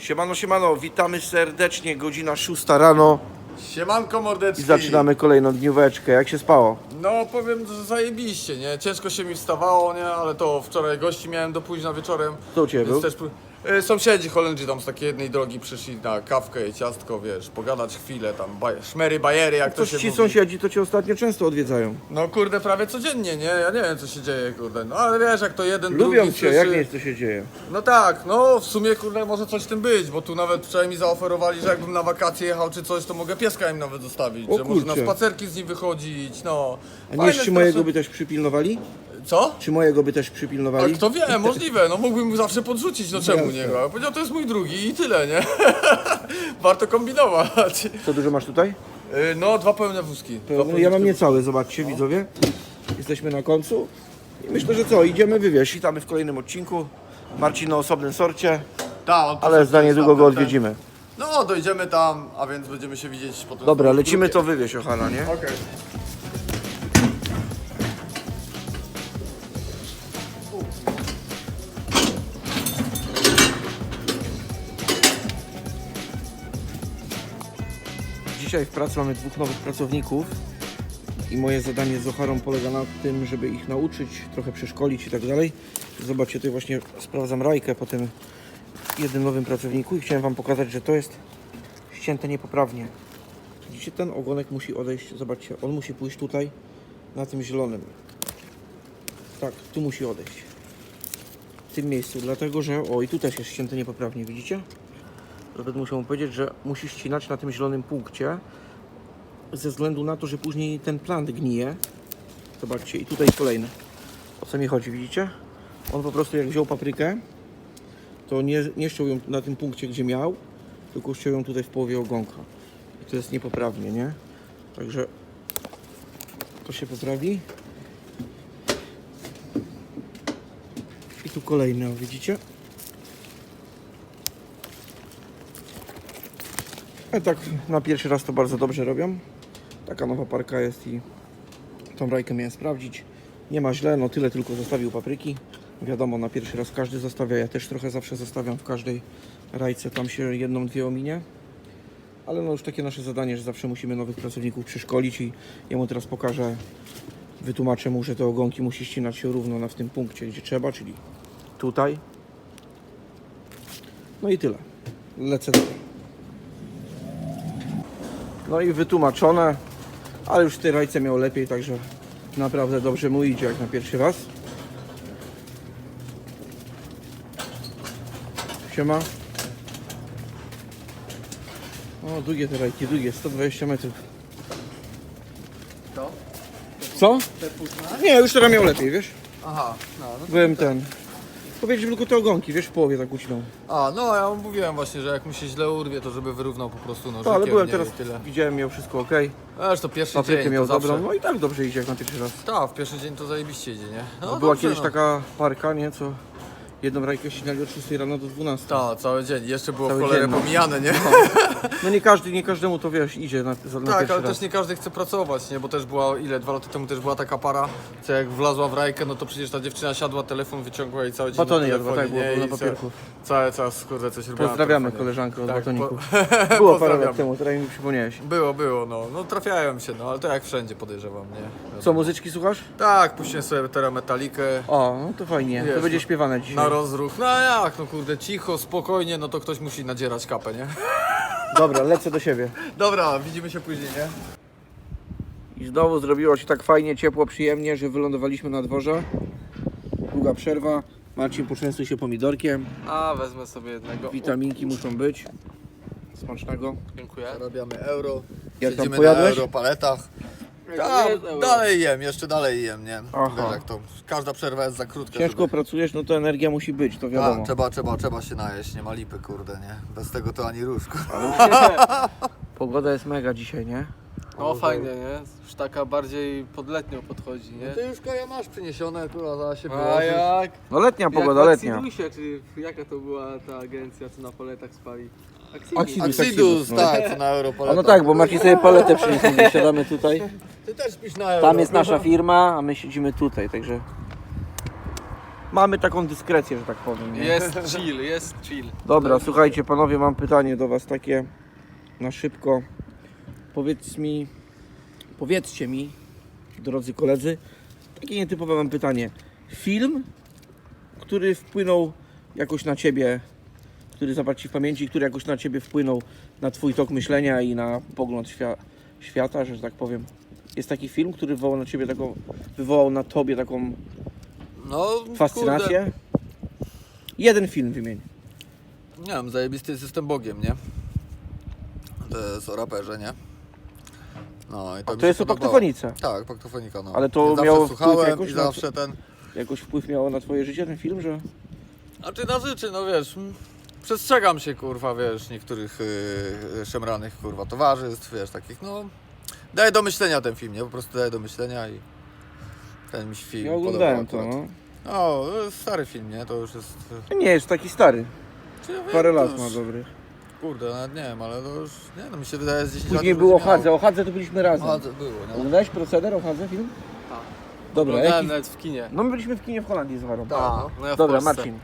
Siemano, siemano, witamy serdecznie, godzina 6 rano Siemanko mordeczki. i zaczynamy kolejną dnióweczkę. Jak się spało? No powiem, że zajebiście, nie? Ciężko się mi wstawało, nie? Ale to wczoraj gości miałem do późna wieczorem. Kto u Ciebie więc był? też Sąsiedzi Holendrzy tam z takiej jednej drogi przyszli na kawkę i ciastko, wiesz, pogadać chwilę tam, baj- szmery, bajery, jak to Toż się ci mówi. sąsiedzi to Cię ostatnio często odwiedzają. No kurde, prawie codziennie, nie? Ja nie wiem co się dzieje, kurde. No ale wiesz, jak to jeden, Lubią drugi, Cię, jak nie co się dzieje. No tak, no w sumie kurde może coś w tym być, bo tu nawet wczoraj mi zaoferowali, że jakbym na wakacje jechał czy coś, to mogę pieska im nawet zostawić, O że może na kurczę. spacerki z nim wychodzić, no. A nie Fajne wiesz, czy mojego straszne- by też przypilnowali? Co? Czy mojego by też A przypilnowali? kto wie, możliwe, no mógłbym mu zawsze podrzucić, no czemu nie? Ja Powiedział, to jest mój drugi i tyle, nie? Warto kombinować. Co dużo masz tutaj? Y, No, dwa pełne wózki. Dwa pełne ja mam wózki. niecałe, zobaczcie widzowie. Jesteśmy na końcu. I myślę, że co, idziemy wywieźć. Witamy w kolejnym odcinku. Marcin na osobnym sorcie, Tak, on ale za niedługo go odwiedzimy. No, dojdziemy tam, a więc będziemy się widzieć potem. Dobra, lecimy to wywieźć, Ochana, nie? Okej. Dzisiaj w pracy mamy dwóch nowych pracowników i moje zadanie z Ocharą polega na tym, żeby ich nauczyć, trochę przeszkolić i tak dalej. Zobaczcie, tutaj właśnie sprawdzam rajkę po tym jednym nowym pracowniku i chciałem Wam pokazać, że to jest ścięte niepoprawnie. Widzicie, ten ogonek musi odejść, zobaczcie, on musi pójść tutaj, na tym zielonym. Tak, tu musi odejść. W tym miejscu, dlatego że, o i tu też jest ścięte niepoprawnie, widzicie? Nawet muszę mu powiedzieć, że musi ścinać na tym zielonym punkcie ze względu na to, że później ten plant gnije. Zobaczcie, i tutaj kolejny. O co mi chodzi, widzicie? On po prostu jak wziął paprykę, to nie, nie ściął ją na tym punkcie, gdzie miał, tylko ściął ją tutaj w połowie ogonka. I to jest niepoprawnie, nie? Także to się poprawi. I tu kolejny, widzicie? A tak na pierwszy raz to bardzo dobrze robią. Taka nowa parka jest i tą rajkę miałem sprawdzić. Nie ma źle, no tyle tylko zostawił papryki. Wiadomo, na pierwszy raz każdy zostawia, ja też trochę zawsze zostawiam w każdej rajce, tam się jedną, dwie ominie. Ale no już takie nasze zadanie, że zawsze musimy nowych pracowników przeszkolić i ja mu teraz pokażę, wytłumaczę mu, że te ogonki musi ścinać się równo na w tym punkcie, gdzie trzeba, czyli tutaj. No i tyle. Lecę dalej. No i wytłumaczone, ale już w tej rajce miał lepiej, także naprawdę dobrze mu idzie jak na pierwszy raz. Siema. O, długie te rajki, długie, 120 metrów. Co? Co? Te? Nie, już teraz miał lepiej, wiesz? Aha, no, no to Byłem ten. Powiedzieć tylko te ogonki, wiesz, w połowie tak ucinał. A, no ja mu mówiłem właśnie, że jak mu się źle urwie, to żeby wyrównał po prostu nożykiem, No, ale byłem nie, teraz, tyle. widziałem, miał wszystko ok. Aż to pierwszy Paprykę dzień, miał to zawsze... dobrą, no i tak dobrze idzie jak na pierwszy raz. Tak, w pierwszy dzień to zajebiście idzie, nie? No, Była dobrze, kiedyś no. taka parka, nie, co jedną rajkę ścinali od 6 rano do 12. Tak, cały dzień. Jeszcze było Cały w cholerę dzień, no. pomijane, nie? No nie każdy, nie każdemu to wiesz, idzie na, za- na Tak, pierwszy ale raz. też nie każdy chce pracować, nie? Bo też była, ile, dwa lata temu też była taka para, co jak wlazła w rajkę, no to przecież ta dziewczyna siadła, telefon wyciągła i cały dzień Batony na jadła, telefonie, tak, było, nie? było I na papierku. Cały czas, kurde, coś robiła na Pozdrawiamy telefonie. koleżankę od Tak, batoników. po- Było parę lat temu, teraz mi przypomniałeś. Było, było, no. No trafiają się, no, ale to jak wszędzie podejrzewam, nie? Co, muzyczki słuchasz? Tak, puściłem sobie teraz metalikę. O, no to fajnie, Wiesz, to będzie no, śpiewane dzisiaj. Na rozruch. No jak, no kurde, cicho, spokojnie, no to ktoś musi nadzierać kapę, nie? Dobra, lecę do siebie. Dobra, widzimy się później, nie? I znowu zrobiło się tak fajnie, ciepło, przyjemnie, że wylądowaliśmy na dworze. Długa przerwa. Marcin, poczęstuj się pomidorkiem. A, wezmę sobie jednego. Witaminki muszą być. Smacznego. Dziękuję. Zarabiamy euro. Jak tam siedzimy pojadłeś? na europaletach. Tak, euro. dalej jem, jeszcze dalej jem, nie? Aha. Wiesz jak to, każda przerwa jest za krótka. Ciężko pracujesz, no to energia musi być, to wiadomo. trzeba, trzeba, trzeba się najeść, nie ma lipy, kurde, nie? Bez tego to ani ruszku. Pogoda jest mega dzisiaj, nie? No fajnie, nie? Już taka bardziej pod letnią podchodzi, nie? Ty już koja masz przyniesione, kurwa, za się A jak? No letnia Jak pogoda, w letnia. Axidusie, czy jaka to była ta agencja, co na poletach spali? Axidus, no. tak, co na A europaletach. no tak, bo Marcin sobie paletę przyniósł, gdzie siadamy tutaj. Ty też śpisz na euro. Tam jest nasza firma, a my siedzimy tutaj, także mamy taką dyskrecję, że tak powiem. Nie? Jest chill, jest chill. Dobra, słuchajcie panowie, mam pytanie do was takie na szybko. Powiedz mi, powiedzcie mi, drodzy koledzy, takie nietypowe mam pytanie. Film, który wpłynął jakoś na ciebie, który zapadł ci w pamięci, który jakoś na ciebie wpłynął na twój tok myślenia i na pogląd świa- świata, że tak powiem. Jest taki film, który wywołał na ciebie taką, wywołał na tobie taką No, fascynację? Jeden film wymień. Kurde, nie wiem, zajebisty jest Jestem Bogiem, nie? To jest o raperze, nie? No i to A mi to się jest o podobało. paktofonice. Tak, paktofonika, no. Ale to zawsze miało wpływ słuchałem jakoś i na- zawsze ten... Jakoś wpływ miało na twoje życie ten film, że... Znaczy na życie, no wiesz, przestrzegam się, kurwa, wiesz, niektórych yy, szemranych, kurwa, towarzystw, wiesz, takich, no... Daje do myślenia ten film, nie? Po prostu daje do myślenia i... Ten mi się film Ja oglądałem to, podobał no. akurat. O, to jest stary film, nie? To już jest... Nie jest taki stary. Czy ja wiem, Parę to lat już- ma dobrych. Kurde, nawet nie wiem, ale to już, nie no, mi się wydaje z 10 Później lat było o już miało. Hadze. O Hadze to byliśmy razem. A, to było, no. Oglądałeś proceder o Hadze film? Tak. Dobra, Oglądałem jaki... nawet w kinie. No my byliśmy w kinie w Holandii z Warą. Tak, no. no ja w Dobra, Polsce. Marcin.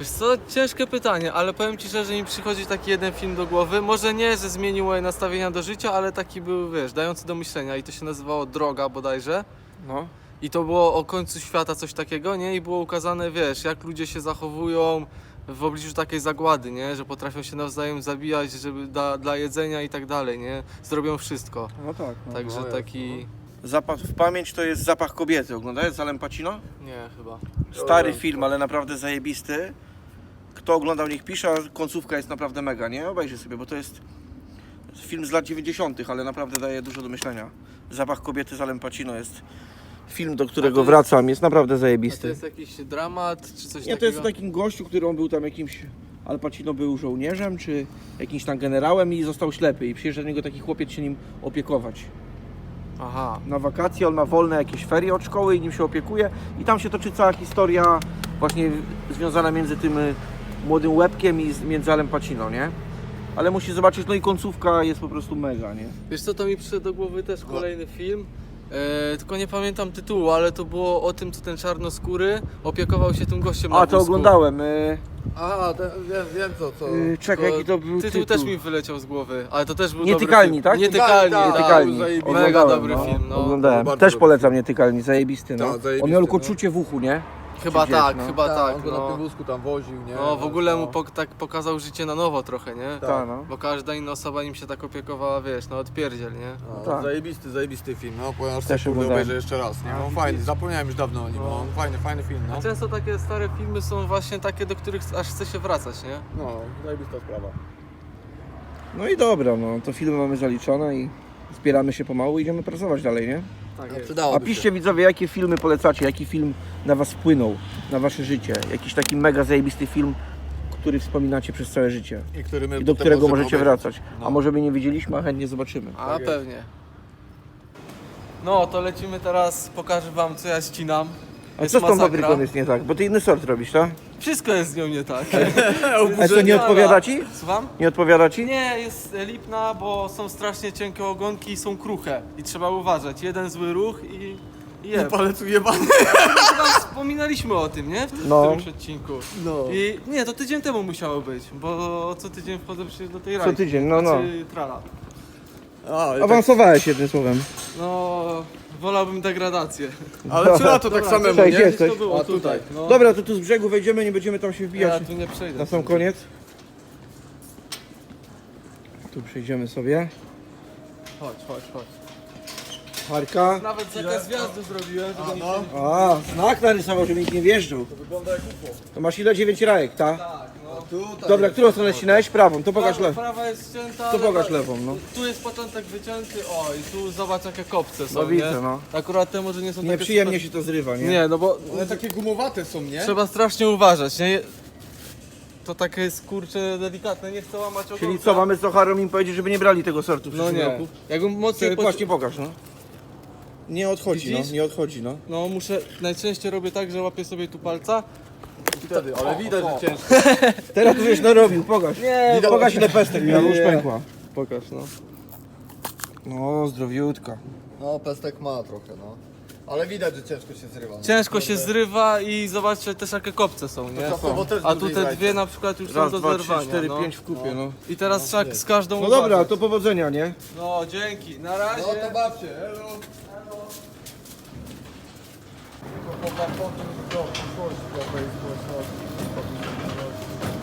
Wiesz co, ciężkie pytanie, ale powiem Ci szczerze, mi przychodzi taki jeden film do głowy. Może nie, że zmienił moje nastawienia do życia, ale taki był, wiesz, dający do myślenia i to się nazywało Droga bodajże. No. I to było o końcu świata coś takiego, nie? I było ukazane, wiesz, jak ludzie się zachowują w obliczu takiej zagłady, nie? Że potrafią się nawzajem zabijać, żeby da, dla jedzenia i tak dalej, nie? Zrobią wszystko. No tak. No. Także no jest, taki... Zapach w pamięć to jest zapach kobiety. Oglądałeś z Alem Pacino? Nie, chyba. Stary film, ale naprawdę zajebisty. Kto oglądał, niech pisze. a Końcówka jest naprawdę mega, nie? Obejrzyj sobie, bo to jest film z lat 90., ale naprawdę daje dużo do myślenia. Zapach kobiety z Alem Pacino jest film, do którego wracam. Jest naprawdę A to zajebisty. jest jakiś dramat, czy coś Nie, to takiego? jest o takim gościu, który on był tam jakimś. Al Pacino był żołnierzem, czy jakimś tam generałem i został ślepy. I przyjeżdża do niego taki chłopiec się nim opiekować. Aha. Na wakacje on ma wolne jakieś ferie od szkoły i nim się opiekuje. I tam się toczy cała historia właśnie związana między tym y, młodym łebkiem i z- między Alem Pacino, nie? Ale musi zobaczyć, no i końcówka jest po prostu mega, nie? Wiesz co, to mi przyszedł do głowy też kolejny film. E, tylko nie pamiętam tytułu, ale to było o tym, co ten czarnoskóry opiekował się tym gościem na A, to wózku. oglądałem. Y, A, ten, wiem, wiem co, co. y, czekaj, jaki to był tytuł, tytuł. też mi wyleciał z głowy, ale to też był Nietykalni, dobry tak? film. Nietykalni, Tak, tak. Nietykalni. Mega Oglądałem, dobry no. film, no. Oglądałem. Bardzo Też dobry polecam Nietykalni, zajebisty, no. Tak, zajebisty, On miał tylko no. czucie w uchu, nie? Chyba tak, no. chyba tak. on go na No. tym wózku tam woził, nie? no w ogóle mu No. pok- tak pokazał życie na nowo trochę, nie? Tak, no. Bo każda inna osoba nim się tak opiekowała, wiesz, no odpierdziel, nie? No, tak. Zajebisty, zajebisty film, no powiem, aż Też sobie kurde oglądałem. obejrzę jeszcze raz, nie? No fajny, zapomniałem już dawno o nim, no. fajny, fajny film, no. A często takie stare filmy są właśnie takie, do których aż chce się wracać, nie? No, zajebista sprawa. No i dobra, no to filmy mamy zaliczone i zbieramy się pomału i idziemy pracować dalej, nie? Tak No, A piszcie widzowie, jakie filmy polecacie, jaki film na was wpłynął, na wasze życie. Jakiś taki mega zajebisty film, który wspominacie przez całe życie. I, który my i do potem którego możemy możecie obejrzeć. wracać. A No. może by nie widzieliśmy, a chętnie zobaczymy. A Tak pewnie. No to lecimy teraz, pokażę wam co ja ścinam. A Jest co z tą masakra. papryką jest nie tak? Bo ty inny sort robisz, tak? Wszystko jest z nią nie tak. A co, nie odpowiada ci? Słucham? Nie odpowiada ci? Nie, jest lipna, bo są strasznie cienkie ogonki i są kruche. I trzeba uważać. Jeden zły ruch i... i je. Palec ujebany. Chyba wspominaliśmy o tym, nie? W No. którymś odcinku. No. I nie, to tydzień temu musiało być, bo co tydzień wchodzę przecież do tej Co rajki. tydzień, no, no. Znaczy, trala. A, tak, Awansowałeś jednym słowem. No, wolałbym degradację. ale czy to tak Dobra, samemu, cześć, nie? jest. To jesteś? było A, tutaj. No. Dobra, to tu z brzegu wejdziemy, nie będziemy tam się wbijać. Ja tu nie przejdę. Na sam koniec. Tu przejdziemy sobie. Chodź, chodź, chodź. Parka. Nawet zakaz wjazdu zrobiłem, żeby nie no. A, znak narysował, żeby nikt nie wjeżdżał. Wygląda jak UFO. To masz ile? 9 rajek, tak? Tak, no. Tutaj Dobra, którą stronę ścinałeś? Prawą, to pokaż lewą. prawa jest ścięta, To ale pokaż ta- lewą, no. Tu jest początek wycięty, o i tu zobacz jakie kopce są, No widzę, nie? no. Akurat te może nie są takie Nieprzyjemnie super- się to zrywa, nie? Nie, no bo One takie gumowate są, nie? trzeba strasznie uważać, nie? To takie jest kurcze delikatne, nie chcę łamać ogonka. Czyli co, mamy z Ocharą im powiedzieć, żeby nie brali tego sortu w No przyszłym nie. roku? Jakbym mocniej Ty, poci- właśnie pokaż, no. Nie odchodzi, Widzisz? no, nie odchodzi, no. No muszę, najczęściej robię tak, że łapię sobie tu palca. Wtedy, ale widać, że ciężko. Teraz żeś narobił, pokaż. Nie, Pokaż ile pestek miał, już pękła. Pokaż, no. No, zdrowiutka. No, pestek ma trochę, no. Ale widać, że ciężko się zrywa. no. Ciężko się zrywa i zobaczcie też jakie kopce są, nie? też A tu te dwie na przykład już Raz, są do dwa, trzy, zerwania. cztery, no. pięć w kupie, no. I teraz trzeba z każdą No dobra, uważać. to powodzenia, nie? No dzięki, na razie. No to bawcie, elo. Pierwszy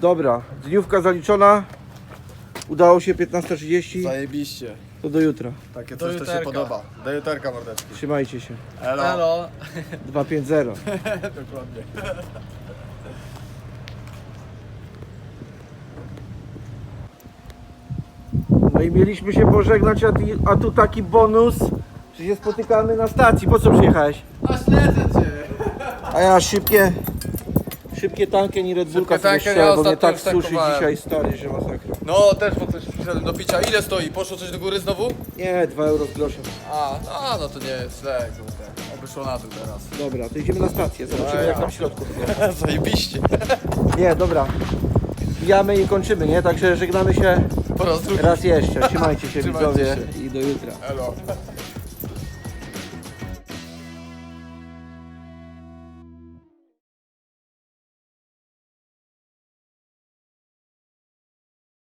Dobra, dniówka zaliczona. Udało się 15.30, Zajebiście. to do jutra. Takie Do coś to się podoba. Do juterka mordeczki. Trzymajcie się. Elo. Elo. 250. Dokładnie. No i mieliśmy się pożegnać, a tu taki bonus, że się spotykamy na stacji. Po co przyjechałeś? A śledzę cię. A ja szybkie, szybkie tankiem i Red Bullka Szybkie sobie strzelę, bo mnie ostatnio tak już suszy tankowałem. dzisiaj stary, że masakra. No też po coś przyszedłem do picia. Ile stoi? Poszło coś do góry znowu? Nie, 2 euro z groszem. A, no, no to nie jest źle. kurde. Oby szło na dół teraz. Dobra, to idziemy na stację, zobaczymy jak ja. tam w środku. Zajebiście. Nie, dobra. Wbijamy i kończymy, nie? Także żegnamy się Po raz drugi. raz jeszcze. Trzymajcie się Trzymajcie widzowie i do jutra. Elo.